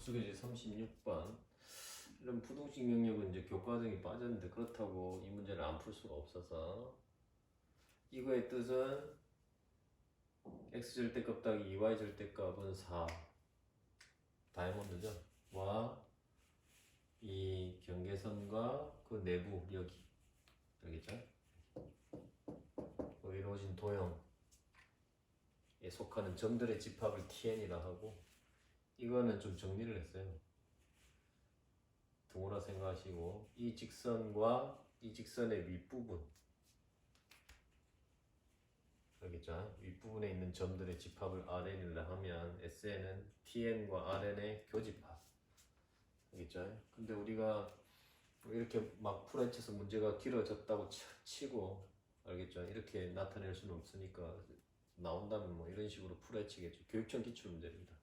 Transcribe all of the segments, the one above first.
복수교재 36번. 이런 부동식 영역은 이제 교과정이 빠졌는데 그렇다고 이 문제를 안 풀 수가 없어서. 이거의 뜻은 x 절대값 더하기 2y 절대값은 4 다이아몬드죠? 와 이 경계선과 그 내부 여기. 여기죠? 그 이루어진 도형에 속하는 점들의 집합을 TN이라 하고 이거는 좀 정리를 했어요. 동호라 생각하시고 이 직선과 이 직선의 윗부분 알겠죠? 윗부분에 있는 점들의 집합을 RN이라 하면 SN은 TN과 RN의 교집합 알겠죠? 근데 우리가 이렇게 막 풀어헤쳐서 문제가 길어졌다고 치- 치고 알겠죠? 이렇게 나타낼 수는 없으니까 나온다면 뭐 이런 식으로 풀어헤치겠죠. 교육청 기출 문제입니다.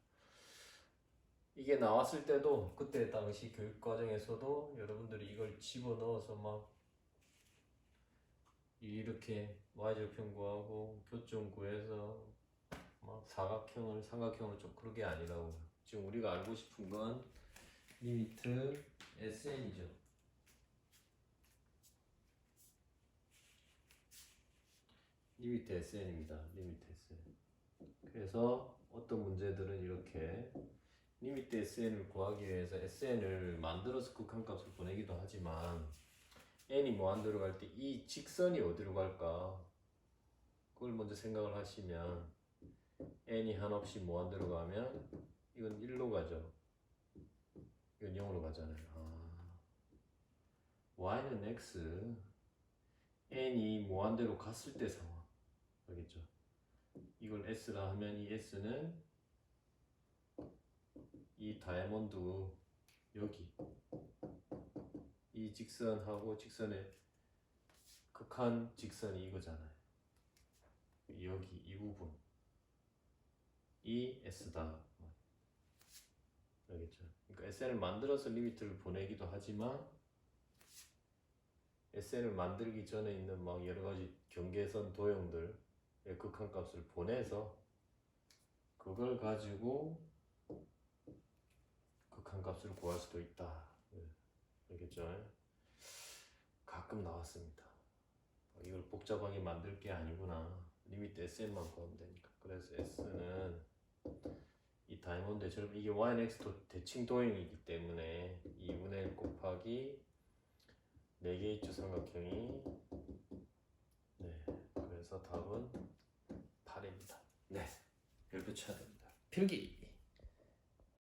이게 나왔을 때도 그때 당시 교육 과정에서도 여러분들이 이걸 집어 넣어서 막 이렇게 y절편 구하고 교점 구해서 막 사각형을 삼각형을 좀 그런 게 아니라고 지금 우리가 알고 싶은 건 리미트 SN이죠. 리미트 SN입니다. 리미트 SN. 그래서 어떤 문제들은 이렇게 리미트 SN을 구하기 위해서 SN을 만들어서 극한값을 보내기도 하지만 n이 무한대로 갈때 이 직선이 어디로 갈까? 그걸 먼저 생각을 하시면 n이 한없이 무한대로 가면 이건 1로 가죠. 이건 0으로 가잖아요. 아. y는 x n이 무한대로 갔을 때 상황 알겠죠? 이걸 s라 하면 이 s는 이 다이아몬드 여기 이 직선하고 직선의 극한 직선이 이거잖아요. 여기 이 부분 이 s다. 알겠죠? 그러니까 SN을 만들어서 리미트를 보내기도 하지만 SN을 만들기 전에 있는 막 여러 가지 경계선 도형들의 극한값을 보내서 그걸 가지고 극한 값을 구할 수도 있다. 예, 알겠죠? 가끔 나왔습니다. 어, 이걸 복잡하게 만들 게 아니구나. 리미트 SN만 구하면 되니까. 그래서 S는 이 다이아몬드처럼 이게 Y는 X도 대칭 도형이기 때문에 2분의 1 곱하기 4개의 주 삼각형이 네 그래서 답은 8입니다 네 별표 쳐야 됩니다 필기